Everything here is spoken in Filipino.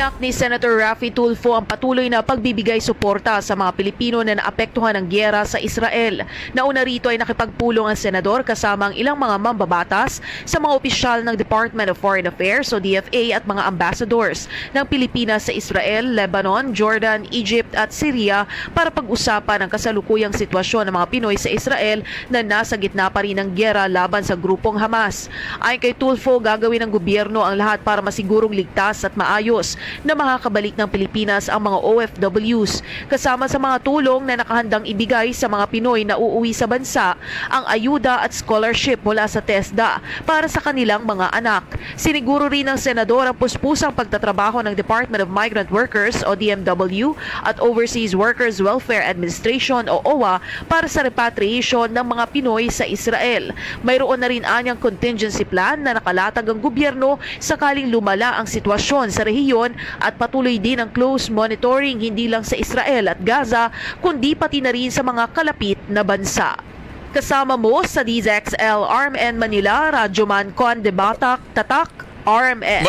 Tiyak ni Senator Raffy Tulfo ang patuloy na pagbibigay suporta sa mga Pilipino na naapektuhan ng gyera sa Israel. Nauna rito ay nakipagpulong ang senador kasama ang ilang mga mambabatas sa mga opisyal ng Department of Foreign Affairs o DFA at mga ambassadors ng Pilipinas sa Israel, Lebanon, Jordan, Egypt at Syria para pag-usapan ang kasalukuyang sitwasyon ng mga Pinoy sa Israel na nasa gitna pa rin ng gyera laban sa grupong Hamas. Ayon kay Tulfo, gagawin ng gobyerno ang lahat para masigurong ligtas at maayos na makakabalik ng Pilipinas ang mga OFWs kasama sa mga tulong na nakahandang ibigay sa mga Pinoy na uuwi sa bansa ang ayuda at scholarship mula sa TESDA para sa kanilang mga anak. Siniguro rin ng senador ang puspusang pagtatrabaho ng Department of Migrant Workers o DMW at Overseas Workers Welfare Administration o OWA para sa repatriation ng mga Pinoy sa Israel. Mayroon na rin anyang contingency plan na nakalatag ang gobyerno sakaling lumala ang sitwasyon sa rehiyon at patuloy din ang close monitoring hindi lang sa Israel at Gaza kundi pati na rin sa mga kalapit na bansa. Kasama mo sa DZXL RMN Manila, Radyo Man Con de Batak, Tatak, RMN.